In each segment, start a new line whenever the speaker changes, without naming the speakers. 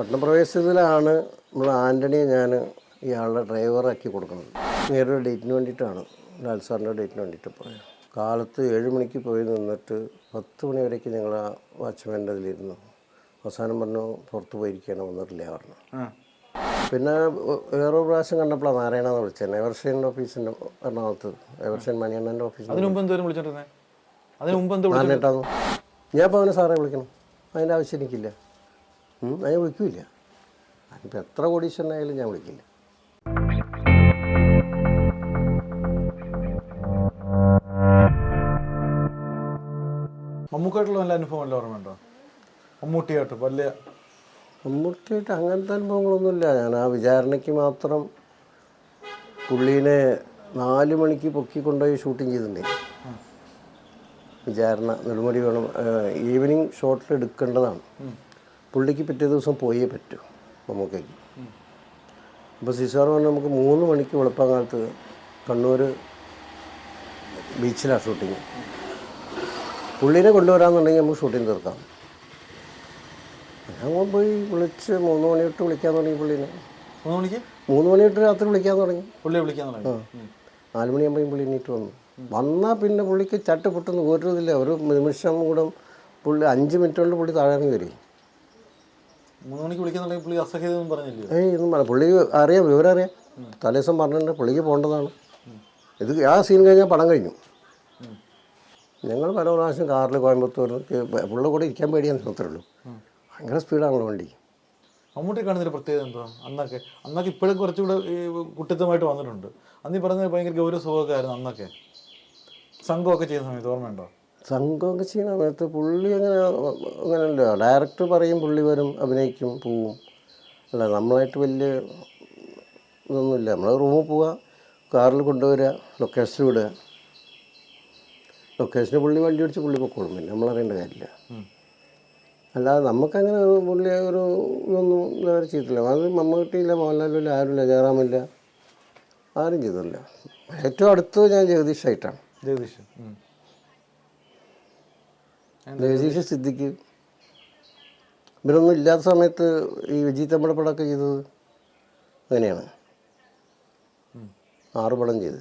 പട്ടണപ്രവേശത്തിലാണ് നമ്മൾ ആന്റണിയെ ഞാൻ ഇയാളുടെ ഡ്രൈവറാക്കി കൊടുക്കുന്നത്. നേരൊരു ഡേറ്റിന് വേണ്ടിയിട്ടാണ് ലാൽ സാറിന്റെ ഡേറ്റിന് വേണ്ടിയിട്ട് പോയത്. കാലത്ത് ഏഴ് മണിക്ക് പോയി നിന്നിട്ട് പത്ത് മണി വരേക്ക് ഞങ്ങൾ ആ വാച്ച്മാന്റെ അതിലിരുന്നു. അവസാനം പറഞ്ഞു പുറത്ത് പോയിരിക്കുകയാണ് വന്നിട്ടില്ല പറഞ്ഞു. പിന്നെ വേറൊരു പ്രാവശ്യം കണ്ടപ്പോഴാണ് നാരായണന്ന് വിളിച്ചത്. എവർഷന്റെ ഓഫീസിന്റെ എറണാകുളത്ത് എവർഷൻ മണിയണ്ണന്റെ ഓഫീസിൽ ഞാൻ പോകുന്ന അവനെ സാറേ വിളിക്കണം. അതിന്റെ ആവശ്യം എനിക്കില്ല. ഞാൻ വിളിക്കില്ല. അതിപ്പോൾ എത്ര കോടീശ്വരനായാലും ഞാൻ വിളിക്കില്ല.
മമ്മൂക്കായിട്ടുള്ള നല്ല അനുഭവം വല്ല ഓർമ്മയുണ്ടോ? മമ്മൂട്ടിയായിട്ട് വലിയ
മമ്മൂട്ടിയായിട്ട് അങ്ങനത്തെ അനുഭവങ്ങളൊന്നുമില്ല. ഞാൻ ആ വിചാരണയ്ക്ക് മാത്രം പുള്ളീനെ നാല് മണിക്ക് പൊക്കി കൊണ്ടുപോയി ഷൂട്ടിങ് ചെയ്തിട്ടുണ്ട്. വിചാരണ നെടുമുടി വേണം ഈവനിങ് ഷോട്ടിൽ എടുക്കേണ്ടതാണ്. പുള്ളിക്ക് പിറ്റേ ദിവസം പോയേ പറ്റൂ മമ്മൂക്കയ്ക്ക് അപ്പോൾ സിസാർ പറഞ്ഞാൽ നമുക്ക് മൂന്ന് മണിക്ക് വെളുപ്പകാലത്ത് കണ്ണൂർ ബീച്ചിലാണ് ഷൂട്ടിങ്. പുള്ളീനെ കൊണ്ടുവരാമെന്നുണ്ടെങ്കിൽ നമുക്ക് ഷൂട്ടിങ് തീർക്കാം. ഞാൻ പോയി വിളിച്ച് മൂന്ന് മണി തൊട്ട് വിളിക്കാൻ തുടങ്ങി പുള്ളീനെ.
മൂന്ന് മണിക്ക്?
മൂന്ന് മണി തൊട്ട് രാത്രി വിളിക്കാൻ തുടങ്ങി.
പുള്ളിയെ വിളിക്കാൻ തുടങ്ങി. ആ.
നാല് മണിയാകുമ്പോഴും പുള്ളി എണീറ്റ് വന്നു. വന്നാൽ പിന്നെ പുള്ളിക്ക് ചട്ട് പൊട്ടുന്ന ഒരു ഇതില്ല. ഒരു നിമിഷം കൂടെ പുള്ളി അഞ്ച് മിനിറ്റ് കൊണ്ട് പുള്ളി താഴെ ഇറങ്ങി വരും.
മൂന്ന് മണിക്ക് പുള്ളി പറഞ്ഞില്ലേ
ഏയ് പുള്ളി അറിയാം വിവരം അറിയാം തലേദിവസം പറഞ്ഞിട്ടുണ്ട് പുള്ളിക്ക് പോകേണ്ടതാണ്. ഇത് ആ സീൻ കഴിഞ്ഞാൽ പടം കഴിഞ്ഞു. ഞങ്ങൾ പല പ്രാവശ്യം കാറിൽ കോയമ്പത്തൂർ പുള്ളി കൂടെ ഇരിക്കാൻ പേടിയാന്ന് മാത്രമേ ഉള്ളൂ. ഭയങ്കര സ്പീഡാണല്ലോ വണ്ടി.
മമ്മൂട്ടി കാണുന്നൊരു പ്രത്യേകത എന്താ അന്നൊക്കെ അന്നൊക്കെ ഇപ്പോഴും കുറച്ചുകൂടെ ഈ കുട്ടിത്തമായിട്ട് വന്നിട്ടുണ്ട്. അന്ന് ഈ പറഞ്ഞത് ഭയങ്കര ഗൗരവ സുഖമൊക്കെ ആയിരുന്നു അന്നൊക്കെ. സംഘമൊക്കെ ചെയ്യുന്ന സമയത്ത് ഓർമ്മയുണ്ടോ?
സംഘമൊക്കെ ചെയ്യണ സമയത്ത് പുള്ളി അങ്ങനെ അങ്ങനെയല്ലോ. ഡയറക്ടർ പറയും പുള്ളി വരും അഭിനയിക്കും പോവും. അല്ല നമ്മളായിട്ട് വലിയ ഇതൊന്നുമില്ല. നമ്മൾ റൂമിൽ പോവുക കാറിൽ കൊണ്ടുവരിക ലൊക്കേഷൻ വിടുക. ലൊക്കേഷന് പുള്ളി വണ്ടി ഓടിച്ച് പുള്ളി പൊക്കോളും. പിന്നെ നമ്മളറിയേണ്ട കാര്യമില്ല. അല്ലാതെ നമുക്കങ്ങനെ പുള്ളി ഒരു ഇതൊന്നും ഇതുവരെ ചെയ്തിട്ടില്ല. അത് മമ്മൂട്ടിയില്ല മോഹൻലാലില്ല ആരുമില്ല ജയറാമില്ല ആരും ചെയ്തിട്ടില്ല. ഏറ്റവും അടുത്ത് ഞാൻ ജഗദീഷായിട്ടാണ്.
ജഗദീഷ്.
സിദ്ദിഖ്. ഇവരൊന്നും ഇല്ലാത്ത സമയത്ത് ഈ വിജയ് തമ്മടെ പടമൊക്കെ ചെയ്തത് അങ്ങനെയാണ്. ആറ് പടം ചെയ്ത്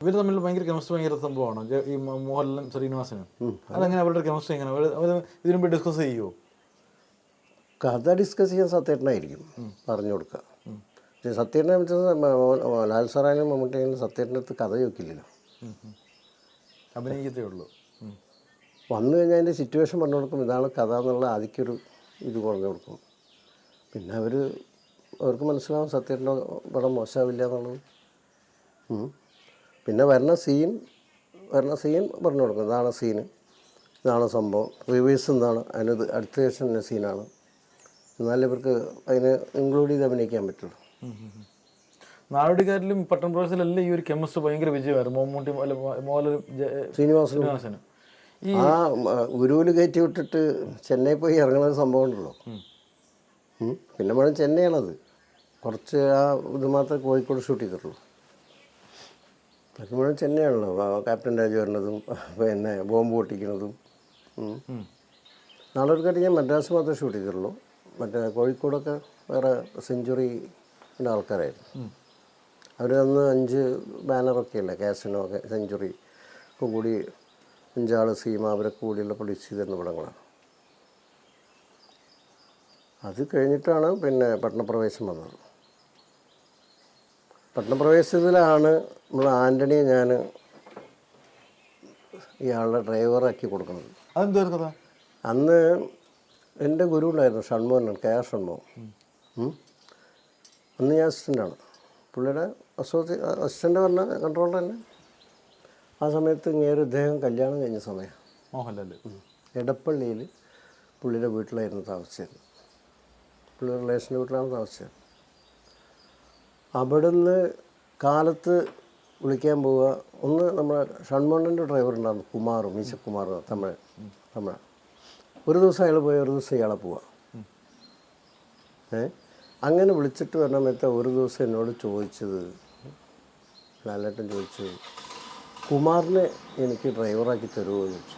ഇവർ തമ്മിൽ ഭയങ്കര കെമിസ്ട്രി ഭയങ്കര സംഭവമാണ്. ഈ മോഹൻലാൽ മോഹൻലാലും ശ്രീനിവാസനും. അതെങ്ങനെ അവരുടെ കെമിസ്ട്രി എങ്ങനെ? അവർ ഇതിനു മുമ്പ് ഡിസ്കസ് ചെയ്യുമോ
കഥ ഡിസ്കസ് ചെയ്യാൻ സത്യേട്ടനായിരിക്കും. പറഞ്ഞു കൊടുക്കുക പക്ഷേ സത്യേട്ടനെ വെച്ചാൽ ലാൽ സാറായാലും മമ്മൂട്ടിയായാലും സത്യേട്ടന്റെ അടുത്ത് കഥ ചോദിക്കില്ലല്ലോ
അഭിനയിക്കത്തേ ഉള്ളൂ.
വന്നു കഴിഞ്ഞാൽ അതിന്റെ സിറ്റുവേഷൻ പറഞ്ഞു കൊടുക്കും. ഇതാണ് കഥ എന്നുള്ള ആദ്യക്കൊരു ഇത് പറഞ്ഞു കൊടുക്കും. പിന്നെ അവർ അവർക്ക് മനസ്സിലാവും സത്യേട്ടന്റെ പടം മോശമാവില്ല എന്നുള്ളത്. പിന്നെ വരണ സീൻ വരണ സീൻ പറഞ്ഞു കൊടുക്കും. ഇതാണ് സീന് ഇതാണ് സംഭവം. റിവേഴ്സ് എന്താണ്? അതിനത് അടുത്ത ശേഷം തന്നെ സീനാണ് എന്നാലും ഇവർക്ക് അതിനെ ഇൻക്ലൂഡ് ചെയ്ത് അഭിനയിക്കാൻ പറ്റുള്ളൂ.
നാടുകാരിലും. നാടോടിക്കാരിലും പട്ടൺ പ്രവേശത്തിലും ഈ ഒരു കെമിസ്ട്രി ഭയങ്കര വിജയമായിരുന്നു. മമ്മൂട്ടി മോഹൻലാൽ
ശ്രീനിവാസനും. ആ ഗുരുവിൽ കയറ്റി വിട്ടിട്ട് ചെന്നൈ പോയി ഇറങ്ങുന്ന ഒരു സംഭവം ഉണ്ടല്ലോ. പിന്നെ വേണം ചെന്നൈയാണത്. കുറച്ച് ആ ഇത് മാത്രമേ കോഴിക്കോട് ഷൂട്ട് ചെയ്തിട്ടുള്ളൂ. മുഴുവൻ ചെന്നൈയാണല്ലോ. ക്യാപ്റ്റൻ രാജു വരുന്നതും പിന്നെ ബോംബ് പൊട്ടിക്കുന്നതും ഉം.
ഉം.
നാളെ ഒരു കാര്യം ഞാൻ മദ്രാസ് മാത്രമേ ഷൂട്ട് ചെയ്തിട്ടുള്ളൂ. മറ്റേ കോഴിക്കോടൊക്കെ വേറെ സെഞ്ചുറി ആൾക്കാരായിരുന്നു. അവർ അന്ന് അഞ്ച് ബാനറൊക്കെ അല്ലേ കാസിനോ ഒക്കെ സെഞ്ചുറി ഒക്കെ കൂടി അഞ്ചാൾ സീമ അവരൊക്കെ കൂടിയുള്ള പ്രൊഡ്യൂസ് ചെയ്തിരുന്ന പടങ്ങളാണ്. അത് കഴിഞ്ഞിട്ടാണ് പിന്നെ പട്ടണപ്രവേശം വന്നത്. പട്ടണപ്രവേശത്തിലാണ് നമ്മൾ ആന്റണിയെ ഞാൻ ഇയാളുടെ ഡ്രൈവറാക്കി കൊടുക്കുന്നത്.
അതെന്തായിരുന്നു കഥ?
അന്ന് എന്റെ ഗുരു ഉണ്ടായിരുന്നു ഷൺമോഹനാണ് കെ ആർ ഷൺമോഹൻ. അന്ന് ഞാൻ അസിസ്റ്റന്റാണ് പുള്ളിയുടെ അസോസി അസിസ്റ്റന്റ് പറഞ്ഞ കൺട്രോളർ തന്നെ. ആ സമയത്ത് ഇങ്ങേര് ഇദ്ദേഹം കല്യാണം കഴിഞ്ഞ സമയം.
മോഹൻലാൽ
എടപ്പള്ളിയിൽ പുള്ളിയുടെ വീട്ടിലായിരുന്നു താമസിച്ചത്. പുള്ളിയുടെ റിലേഷന്റെ വീട്ടിലാണ് താമസിച്ചത്. അവിടുന്ന് കാലത്ത് വിളിക്കാൻ പോവുക. ഒന്ന് നമ്മുടെ ഷൺമോഹന്റെ ഡ്രൈവർ ഉണ്ടായിരുന്നു കുമാർ മീശക്കുമാർ തമിഴ് തമിഴ് ഒരു ദിവസം അയാൾ പോയി ഒരു ദിവസം ഇയാളെ പോവുക. ഏ? അങ്ങനെ വിളിച്ചിട്ട് വരണമെത്ത ഒരു ദിവസം എന്നോട് ചോദിച്ചത് ലാലേട്ടൻ ചോദിച്ചു കുമാറിനെ എനിക്ക് ഡ്രൈവറാക്കി തരുമോ എന്ന് ചോദിച്ചു.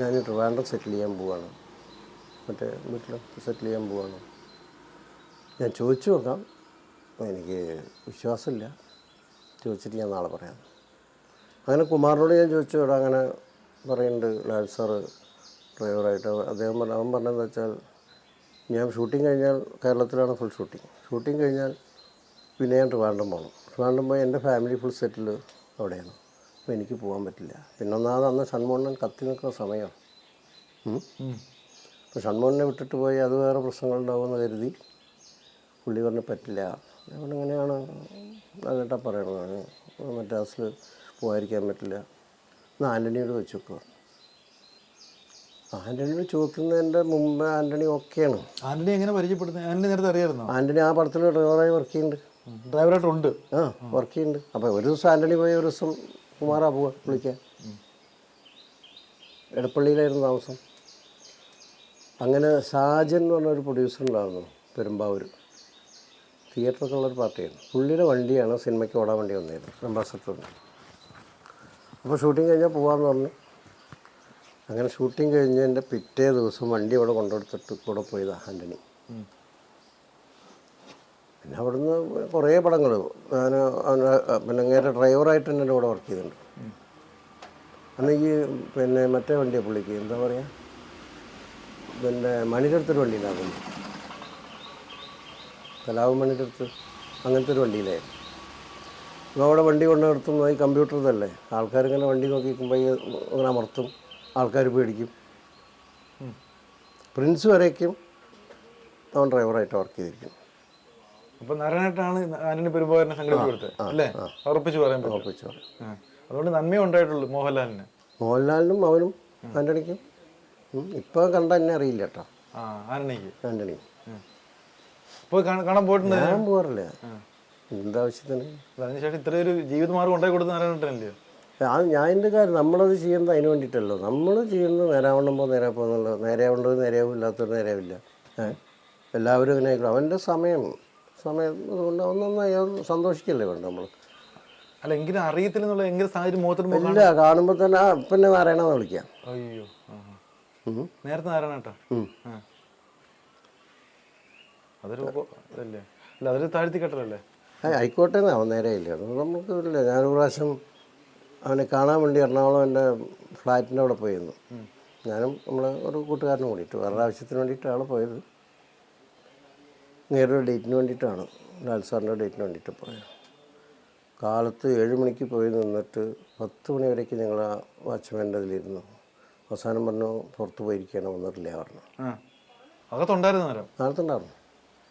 ഞാൻ ട്രിവാൻഡ്രം സെറ്റിൽ ചെയ്യാൻ പോവാണ്. മറ്റേ വീട്ടിൽ സെറ്റിൽ ചെയ്യാൻ പോവാണ്. ഞാൻ ചോദിച്ചു നോക്കാം. എനിക്ക് വിശ്വാസമില്ല. ചോദിച്ചിട്ട് ഞാൻ നാളെ പറയാം. അങ്ങനെ കുമാറിനോട് ഞാൻ ചോദിച്ചു ഇവിടെ അങ്ങനെ പറയുന്നുണ്ട് ലാൽ സാറ് ഡ്രൈവറായിട്ട്. അദ്ദേഹം പറഞ്ഞ അവൻ പറഞ്ഞതെന്ന് വെച്ചാൽ ഞാൻ ഷൂട്ടിംഗ് കഴിഞ്ഞാൽ കേരളത്തിലാണ് ഫുൾ ഷൂട്ടിംഗ്. ഷൂട്ടിംഗ് കഴിഞ്ഞാൽ പിന്നെ ഞാൻ ട്രിവാൻഡ്രം പോകണം ട്രിവാൻഡ്രം പോയി എന്റെ ഫാമിലി ഫുൾ സെറ്റിൽ അവിടെയാണ്. അപ്പോൾ എനിക്ക് പോകാൻ പറ്റില്ല. പിന്നെ ഒന്നാമത് അന്ന് ഷൺമോഹൻ കത്തി നിൽക്കുന്ന
സമയം.
അപ്പോൾ ഷൺമോഹനെ വിട്ടിട്ട് പോയി അത് വേറെ പ്രശ്നങ്ങളുണ്ടാവുമെന്ന് കരുതി പുള്ളി പറഞ്ഞ് പറ്റില്ല. അതുകൊണ്ട് ഇങ്ങനെയാണ് എന്നിട്ടാ പറയണത്? മദ്രാസിൽ പോകാതിരിക്കാൻ പറ്റില്ല. എന്ന് ആന്റണിയോട് വെച്ച് വെക്കുക ആന്റണിയോട് ചോദിക്കുന്നതിന്റെ മുമ്പ് ആന്റണി ഓക്കെയാണ്.
ആന്റണി എങ്ങനെ പരിചയപ്പെടുന്നത് ആന്റണി നേരത്തെ അറിയാമായിരുന്നു
ആന്റണി ആ പടത്തിൽ ഡ്രൈവറായി വർക്ക് ചെയ്യുന്നുണ്ട്.
ഡ്രൈവറായിട്ടുണ്ട്.
ആ വർക്ക് ചെയ്യുന്നുണ്ട്. അപ്പോൾ ഒരു ദിവസം ആന്റണി പോയി ഒരു ദിവസം കുമാറാ പോവുക വിളിക്കാൻ. എടപ്പള്ളിയിലായിരുന്നു താമസം. അങ്ങനെ സാജൻ എന്ന് പറഞ്ഞൊരു പ്രൊഡ്യൂസർ ഉണ്ടായിരുന്നു പെരുമ്പാവൂർ തിയേറ്ററൊക്കെ ഉള്ളൊരു പാർട്ടിയായിരുന്നു. പുള്ളിയുടെ വണ്ടിയാണ് സിനിമയ്ക്ക് ഓടാൻ വണ്ടി വന്നിരുന്നത് അംബാസഡറിന് അപ്പോൾ ഷൂട്ടിങ് കഴിഞ്ഞാൽ പോകാമെന്ന് പറഞ്ഞു. അങ്ങനെ ഷൂട്ടിങ് കഴിഞ്ഞതിന്റെ പിറ്റേ ദിവസം വണ്ടി അവിടെ കൊണ്ടുകൊടുത്തിട്ട് കൂടെ പോയതാണ്
ആന്റണി.
പിന്നെ അവിടുന്ന് കുറേ പടങ്ങൾ ഞാൻ പിന്നെ അങ്ങേരെ ഡ്രൈവറായിട്ട് തന്നെ എന്റെ കൂടെ വർക്ക് ചെയ്തിട്ടുണ്ട്. അന്ന് ഈ പിന്നെ മറ്റേ വണ്ടിയാണ് പുള്ളിക്ക് എന്താ പറയുക പിന്നെ മണിരടുത്തൊരു വണ്ടി ഉണ്ടാകുന്നു കലാവ് മണിരടുത്ത് അങ്ങനത്തെ ഒരു വണ്ടിയിലായിരുന്നു. അപ്പോൾ അവിടെ വണ്ടി കൊണ്ട് നടത്തും ഈ കമ്പ്യൂട്ടർ ഇതല്ലേ? ആൾക്കാരിങ്ങനെ വണ്ടി നോക്കി നിൽക്കുമ്പോൾ ഈ അങ്ങനെ അമർത്തും ആൾക്കാർ പേടിക്കും. പ്രിൻസ് വരേക്കും അവൻ ഡ്രൈവറായിട്ട് വർക്ക് ചെയ്തിരിക്കുന്നു.
അപ്പൊ നാരായണേട്ടാണ് ആന്റണി സംഘടിപ്പിച്ചു കൊടുത്തത് അല്ലേ? ഉറപ്പിച്ചു പറയാൻ പറ്റും.
ഉറപ്പിച്ചു
അതുകൊണ്ട് നന്മയേ ഉണ്ടായിട്ടുള്ളൂ മോഹൻലാലിന്.
മോഹൻലാലിനും അവനും ആന്റണിക്കും. ഇപ്പൊ കണ്ട എന്നെ അറിയില്ല കേട്ടോ.
ആന്റണിക്ക്.
ആന്റണി
പോയി കാണാൻ പോയിട്ടുണ്ട്?
ഞാൻ പോകാറില്ല എന്താവശ്യത്തിന്?
അതിനുശേഷം ഇത്രയും ഒരു ജീവിതമാർഗം ഉണ്ടാക്കി കൊടുത്ത നാരായണേട്ടനല്ലേ?
അത് ഞാൻ എന്റെ കാര്യം നമ്മളത് ചെയ്യുന്നത് അതിന് വേണ്ടിയിട്ടല്ലോ. നമ്മൾ ചെയ്യുന്നത് നേരാവണ്ണമ്പോൾ നേരെ പോകുന്നുള്ള നേരെയാവേണ്ടത് നേരെയാവും ഇല്ലാത്തത് നേരെയാവില്ല എല്ലാവരും അങ്ങനെ ആയിക്കോളും. അവന്റെ സമയം സമയം അതുകൊണ്ട് ഒന്നൊന്നായി സന്തോഷിക്കല്ലേ വേണ്ട നമ്മൾ
അല്ല എങ്കിലും അറിയത്തില്ലെന്നുള്ള എങ്കിലും സാഹചര്യം മുഖത്തിന്
ഇല്ല കാണുമ്പോൾ തന്നെ ആ പിന്നെ നാരായണ വിളിക്കാം.
അയ്യോ.
ഉം.
നേരത്തെ നാരായണേട്ടാ
ഉം.
ആ. അതൊരു ഉപ- ഇതല്ലേ? അല്ല അതൊരു താഴ്ത്തി കെട്ടലല്ലേ
ആ, ആയിക്കോട്ടെ എന്നാ അവൻ നേരെ ഇല്ല? അത് നമുക്ക് ഇല്ല? ഞാനൊരു പ്രാവശ്യം അവനെ കാണാൻ വേണ്ടി എറണാകുളം എന്റെ ഫ്ലാറ്റിന്റെ അവിടെ പോയിരുന്നു. ഞാനും നമ്മളെ ഒരു കൂട്ടുകാരനും കൂടിയിട്ട് വേറെ ആവശ്യത്തിന് വേണ്ടിയിട്ടാണ് പോയത്. നേരൊരു ഡേറ്റിന് വേണ്ടിയിട്ടാണ്. ലാൽ സാറിന്റെ ഡേറ്റിന് വേണ്ടിയിട്ട് പോയത്. കാലത്ത് ഏഴ് മണിക്ക് പോയി നിന്നിട്ട് പത്ത് മണി വരേക്ക് ഞങ്ങൾ ആ വാച്ച്മാന്റെ അതിലിരുന്നു. അവസാനം പറഞ്ഞു പുറത്ത് പോയിരിക്കുകയാണ് വന്നിട്ടില്ല പറഞ്ഞു.
അകത്തുണ്ടായിരുന്നു നേരം?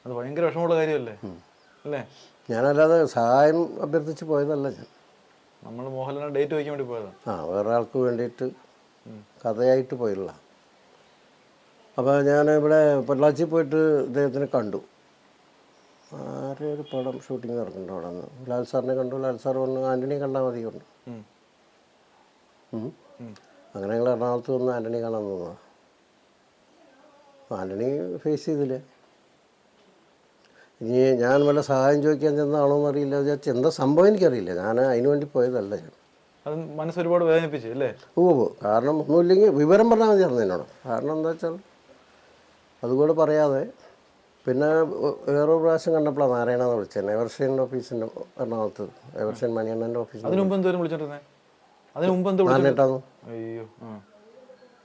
അത് ഭയങ്കര വിഷമമുള്ള കാര്യമല്ലേ? അല്ലേ?
ഞാനല്ലാതെ സഹായം അഭ്യർത്ഥിച്ച് പോയതല്ല ഞാൻ.
നമ്മൾ മോഹൻലാലിനെ ഡേറ്റ് വയ്ക്കാൻ വേണ്ടി പോയതാണ്
ആ വേറെ ആൾക്ക് വേണ്ടിയിട്ട് കഥയായിട്ട് പോയുള്ള അപ്പോൾ ഞാൻ ഇവിടെ പൊള്ളാച്ചി പോയിട്ട് ഇദ്ദേഹത്തിനെ കണ്ടു. ആരെ ഒരു പടം ഷൂട്ടിങ് നടക്കുന്നുണ്ട് അവിടെ നിന്ന്. ലാൽ സാറിനെ കണ്ടു. ലാൽ സാർ പറഞ്ഞു ആന്റണി കണ്ടാൽ മതി.
ഉം.
അങ്ങനെ ഞങ്ങൾ എറണാകുളത്ത് വന്ന് ആന്റണി കാണാൻ നിന്നതാണ് ആന്റണി ഫേസ് ചെയ്തില്ല? ഇനി ഞാൻ വല്ല സഹായം ചോദിക്കാൻ ചെന്നാണോ എന്നറിയില്ല. അറിയില്ല എന്താ സംഭവം എനിക്കറിയില്ല. ഞാൻ അതിന് വേണ്ടി പോയതല്ല ഞാൻ.
അത് മനസ്സ് ഒരുപാട് വേദനിപ്പിച്ചു അല്ലേ?
ഓ കാരണം ഒന്നുമില്ലെങ്കിൽ വിവരം പറഞ്ഞാൽ മതി എന്നോട്. കാരണം എന്താ വെച്ചാൽ അതുകൂടെ പറയാതെ പിന്നെ വേറൊരു പ്രാവശ്യം കണ്ടപ്പോഴാണ് നാരായണന്ന് വിളിച്ചത്. എവർഷൻ ഓഫീസിന്റെ എറണാകുളത്ത്. എവർഷൻ മണിയണ്ണന്റെ ഓഫീസിൽ
അതിന് മുമ്പ് എന്തോരം വിളിച്ചോണ്ടിരുന്നേ അതിന് മുമ്പ് എന്തോ വിളിച്ചോ
നാരായണേട്ടാന്ന്.
അയ്യോ ആ.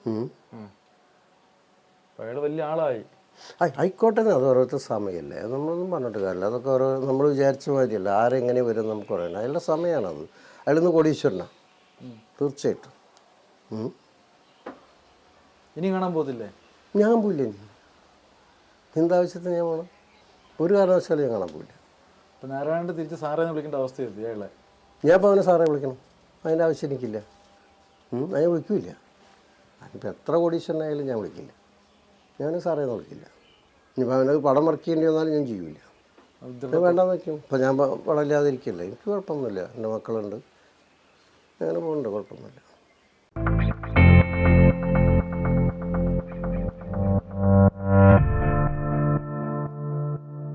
ഉം.
ആ. അപ്പൊ അയാൾ വലിയ ആളായി.
ആയി- ആയിക്കോട്ടെ എന്ന് അത് ഓരോരുത്തർ സമയമല്ലേ? നമ്മളൊന്നും പറഞ്ഞിട്ട് കാര്യമില്ല. അതൊക്കെ ഓരോ നമ്മൾ വിചാരിച്ച മാതിരിയല്ല. ആരെങ്ങനെ വരും നമുക്ക് പറയണം അയാളുടെ സമയമാണത് അയാളിന്ന് കോടീശ്വരനാണ് തീർച്ചയായിട്ടും.
ഇനി കാണാൻ പോകത്തില്ലേ?
ഞാൻ പോയില്ല ഇനി. എന്താവശ്യത്തിന് ഞാൻ പോകണം ഒരു കാരണവശാലും ഞാൻ കാണാൻ പോയില്ല
അപ്പൊ നാരായണ തിരിച്ച് സാറേ വിളിക്കേണ്ട അവസ്ഥയെത്തി അയാളെ
ഞാൻ ഇപ്പോൾ അവനെ സാറേ വിളിക്കണം. അതിന്റെ ആവശ്യം എനിക്കില്ല. ഞാൻ അതിനെ വിളിക്കില്ല. അതിപ്പോൾ എത്ര കോടീശ്വരനായാലും ഞാൻ വിളിക്കില്ല. ഞാൻ സാറേ എന്ന് വിളിക്കില്ല. ഇനിയിപ്പോൾ അവനത് പടം മറക്കേണ്ടി വന്നാലും ഞാൻ ചെയ്യൂല.
അത്
വേണ്ടാന്ന് വയ്ക്കും ഇപ്പോൾ ഞാൻ ഇരിക്കില്ല? എനിക്ക് കുഴപ്പമൊന്നുമില്ല. എന്റെ മക്കളുണ്ട്. അങ്ങനെ പോകുന്നുണ്ട് കുഴപ്പമൊന്നുമില്ല.